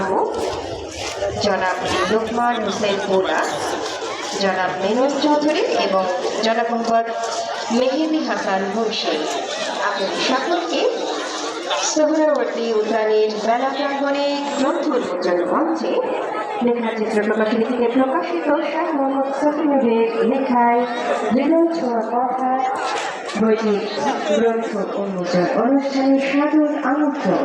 মাহমুদ, জনাব লোকমান হোসেন পোলা জনাব মেনন চৌধুরী এবং জনাব মোহাম্মদ মেহেদি হাসান মুন্সি। আপনাদের সকলকে সোহরাবর্তী উদ্যানের মেলা প্রাঙ্গণে গ্রন্থ উন্মোচন মঞ্চে লেখাচিত্র প্রকাশনী থেকে প্রকাশিত শাহ মোহাম্মদ সফিনুরের লেখায় হৃদয় ছোঁয়া কথা, বইটির গ্রন্থ উন্মোচন অনুষ্ঠানে সাদর আমন্ত্রণ।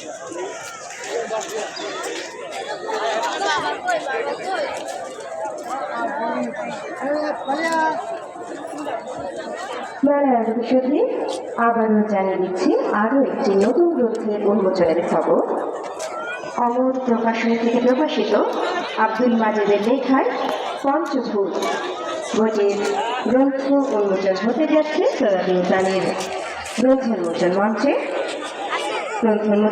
আবারও জানিয়ে দিচ্ছি, আরও একটি নতুন গ্রন্থের উন্মোচনের খবর। অমর প্রকাশনী থেকে প্রকাশিত আব্দুল মাজেদের লেখায় পঞ্চভূত। বইটির গ্রন্থ উন্মোচন হতে যাচ্ছে সরাবি উদ্যানের গ্রন্থ উন্মোচন মঞ্চে। গ্রন্থ উন্মোচন